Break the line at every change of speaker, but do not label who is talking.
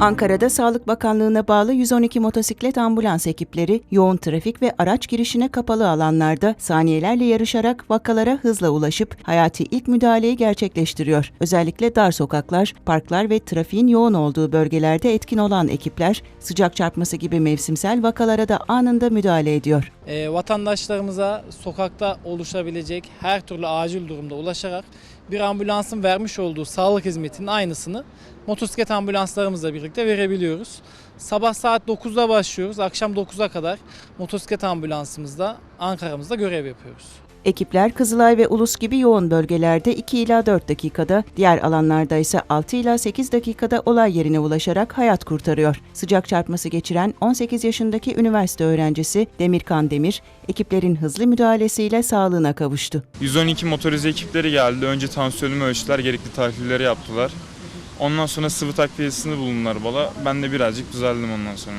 Ankara'da Sağlık Bakanlığı'na bağlı 112 motosiklet ambulans ekipleri yoğun trafik ve araç girişine kapalı alanlarda saniyelerle yarışarak vakalara hızla ulaşıp hayati ilk müdahaleyi gerçekleştiriyor. Özellikle dar sokaklar, parklar ve trafiğin yoğun olduğu bölgelerde etkin olan ekipler sıcak çarpması gibi mevsimsel vakalara da anında müdahale ediyor.
E, vatandaşlarımıza sokakta oluşabilecek her türlü acil durumda ulaşarak bir ambulansın vermiş olduğu sağlık hizmetinin aynısını motosiklet ambulanslarımızla birlikte verebiliyoruz. Sabah saat 9'da başlıyoruz. Akşam 9'a kadar motosiklet ambulansımızda Ankara'mızda görev yapıyoruz.
Ekipler Kızılay ve Ulus gibi yoğun bölgelerde 2 ila 4 dakikada, diğer alanlarda ise 6 ila 8 dakikada olay yerine ulaşarak hayat kurtarıyor. Sıcak çarpması geçiren 18 yaşındaki üniversite öğrencisi Demirkan Demir, ekiplerin hızlı müdahalesiyle sağlığına kavuştu.
112 motorize ekipleri geldi. Önce tansiyonumu ölçtüler, gerekli tahlilleri yaptılar. Ondan sonra sıvı takviyesini bulundular bana. Ben de birazcık düzeldim ondan sonra.